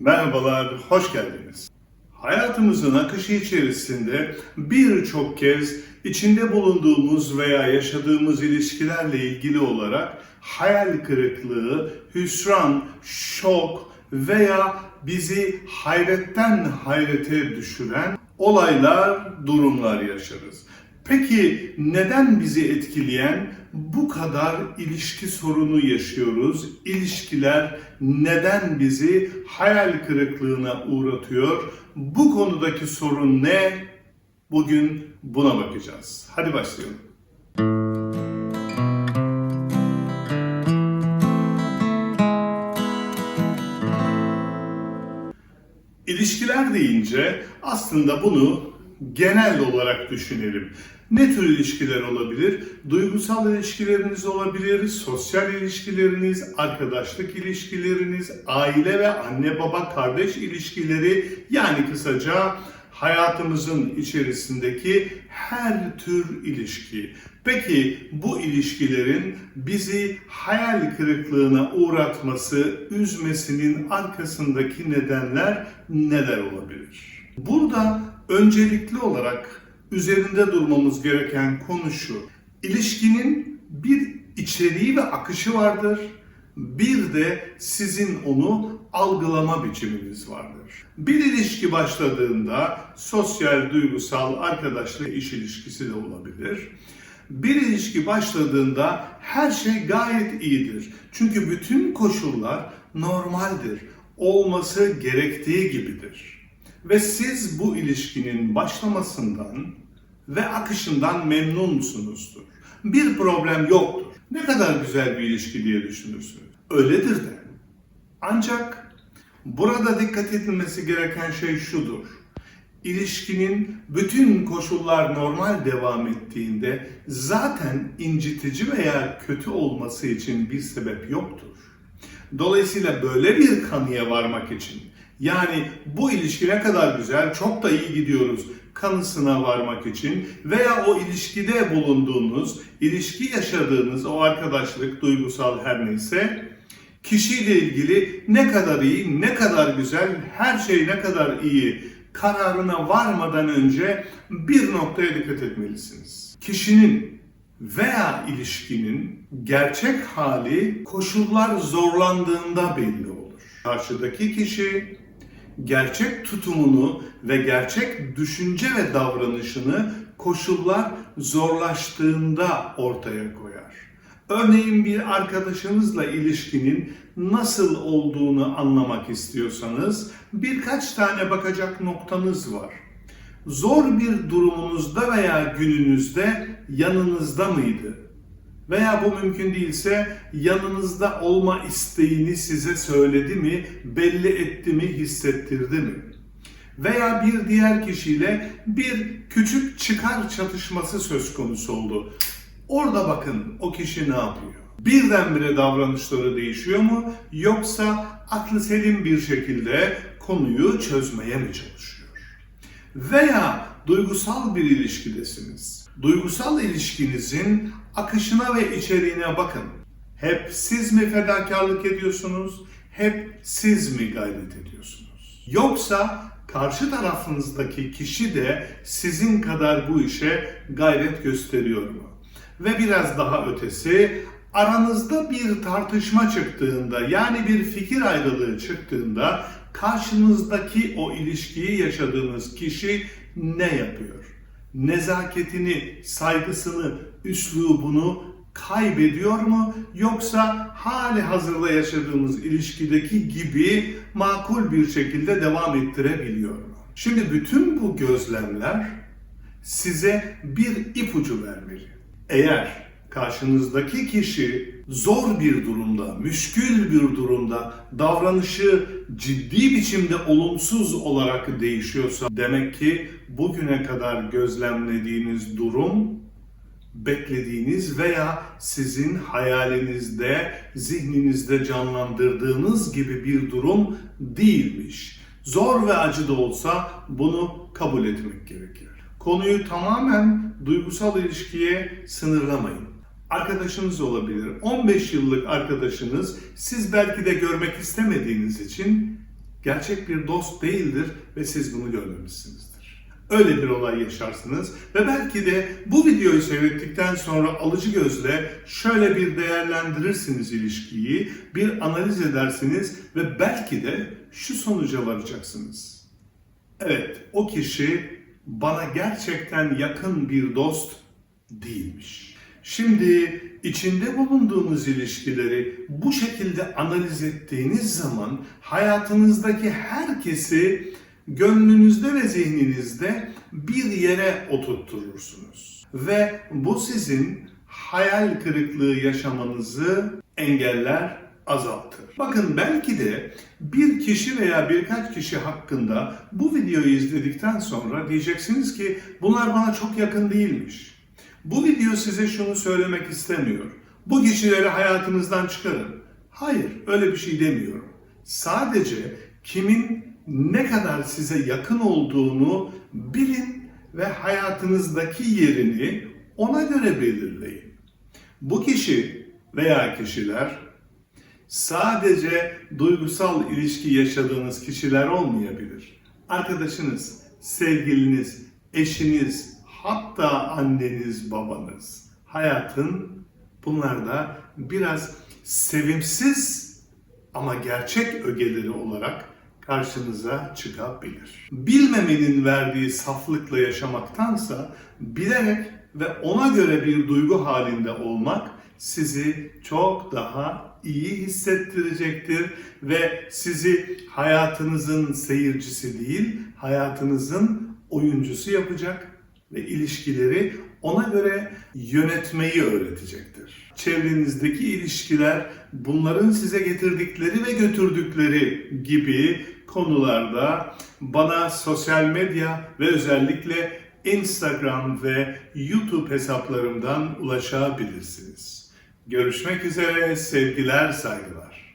Merhabalar, hoş geldiniz. Hayatımızın akışı içerisinde birçok kez içinde bulunduğumuz veya yaşadığımız ilişkilerle ilgili olarak hayal kırıklığı, hüsran, şok veya bizi hayretten hayrete düşüren olaylar, durumlar yaşarız. Peki neden bizi etkileyen bu kadar ilişki sorunu yaşıyoruz? İlişkiler neden bizi hayal kırıklığına uğratıyor? Bu konudaki sorun ne? Bugün buna bakacağız. Hadi başlayalım. İlişkiler deyince aslında bunu genel olarak düşünelim. Ne tür ilişkiler olabilir? Duygusal ilişkileriniz olabilir, sosyal ilişkileriniz, arkadaşlık ilişkileriniz, aile ve anne baba kardeş ilişkileri yani kısaca hayatımızın içerisindeki her tür ilişki. Peki bu ilişkilerin bizi hayal kırıklığına uğratması, üzmesinin arkasındaki nedenler neler olabilir? Burada öncelikli olarak üzerinde durmamız gereken konu şu. İlişkinin bir içeriği ve akışı vardır. Bir de sizin onu algılama biçiminiz vardır. Bir ilişki başladığında sosyal, duygusal, arkadaşlık, iş ilişkisi de olabilir. Bir ilişki başladığında her şey gayet iyidir. Çünkü bütün koşullar normaldir. Olması gerektiği gibidir. Ve siz bu ilişkinin başlamasından ve akışından memnun musunuzdur? Bir problem yoktur. Ne kadar güzel bir ilişki diye düşünürsünüz. Öyledir de. Ancak burada dikkat edilmesi gereken şey şudur. İlişkinin bütün koşullar normal devam ettiğinde zaten incitici veya kötü olması için bir sebep yoktur. Dolayısıyla böyle bir kanıya varmak için yani bu ilişki ne kadar güzel, çok da iyi gidiyoruz kanısına varmak için veya o ilişkide bulunduğunuz, ilişki yaşadığınız o arkadaşlık, duygusal her neyse kişiyle ilgili ne kadar iyi, ne kadar güzel, her şey ne kadar iyi kararına varmadan önce bir noktaya dikkat etmelisiniz. Kişinin veya ilişkinin gerçek hali koşullar zorlandığında belli olur. Karşıdaki kişi gerçek tutumunu ve gerçek düşünce ve davranışını koşullar zorlaştığında ortaya koyar. Örneğin bir arkadaşınızla ilişkinin nasıl olduğunu anlamak istiyorsanız birkaç tane bakacak noktanız var. Zor bir durumunuzda veya gününüzde yanınızda mıydı? Veya bu mümkün değilse yanınızda olma isteğini size söyledi mi, belli etti mi, hissettirdi mi? Veya bir diğer kişiyle bir küçük çıkar çatışması söz konusu oldu. Orada bakın o kişi ne yapıyor? Birdenbire davranışları değişiyor mu yoksa aklı selim bir şekilde konuyu çözmeye mi çalışıyor? Veya duygusal bir ilişkidesiniz. Duygusal ilişkinizin akışına ve içeriğine bakın. Hep siz mi fedakarlık ediyorsunuz? Hep siz mi gayret ediyorsunuz? Yoksa karşı tarafınızdaki kişi de sizin kadar bu işe gayret gösteriyor mu? Ve biraz daha ötesi aranızda bir tartışma çıktığında yani bir fikir ayrılığı çıktığında karşınızdaki o ilişkiyi yaşadığınız kişi ne yapıyor? Nezaketini, saygısını, üslubunu kaybediyor mu yoksa hali hazırda yaşadığımız ilişkideki gibi makul bir şekilde devam ettirebiliyor mu? Şimdi bütün bu gözlemler size bir ipucu vermeli. Eğer karşınızdaki kişi zor bir durumda, müşkül bir durumda, davranışı ciddi biçimde olumsuz olarak değişiyorsa demek ki bugüne kadar gözlemlediğiniz durum beklediğiniz veya sizin hayalinizde, zihninizde canlandırdığınız gibi bir durum değilmiş. Zor ve acı da olsa bunu kabul etmek gerekir. Konuyu tamamen duygusal ilişkiye sınırlamayın. Arkadaşınız olabilir. 15 yıllık arkadaşınız siz belki de görmek istemediğiniz için gerçek bir dost değildir ve siz bunu görmemişsinizdir. Öyle bir olay yaşarsınız ve belki de bu videoyu seyrettikten sonra alıcı gözle şöyle bir değerlendirirsiniz ilişkiyi, bir analiz edersiniz ve belki de şu sonuca varacaksınız. Evet, o kişi bana gerçekten yakın bir dost değilmiş. Şimdi içinde bulunduğunuz ilişkileri bu şekilde analiz ettiğiniz zaman hayatınızdaki herkesi gönlünüzde ve zihninizde bir yere oturtturursunuz. Ve bu sizin hayal kırıklığı yaşamanızı engeller, azaltır. Bakın belki de bir kişi veya birkaç kişi hakkında bu videoyu izledikten sonra diyeceksiniz ki bunlar bana çok yakın değilmiş. Bu video size şunu söylemek istemiyor. Bu kişileri hayatınızdan çıkarın. Hayır, öyle bir şey demiyorum. Sadece kimin ne kadar size yakın olduğunu bilin ve hayatınızdaki yerini ona göre belirleyin. Bu kişi veya kişiler sadece duygusal ilişki yaşadığınız kişiler olmayabilir. Arkadaşınız, sevgiliniz, eşiniz, hatta anneniz, babanız. Hayatın bunlarda biraz sevimsiz ama gerçek ögeleri olarak karşınıza çıkabilir. Bilmemenin verdiği saflıkla yaşamaktansa bilerek ve ona göre bir duygu halinde olmak sizi çok daha iyi hissettirecektir ve sizi hayatınızın seyircisi değil, hayatınızın oyuncusu yapacak ve ilişkileri ona göre yönetmeyi öğretecektir. Çevrenizdeki ilişkiler bunların size getirdikleri ve götürdükleri gibi konularda bana sosyal medya ve özellikle Instagram ve YouTube hesaplarımdan ulaşabilirsiniz. Görüşmek üzere, sevgiler, saygılar.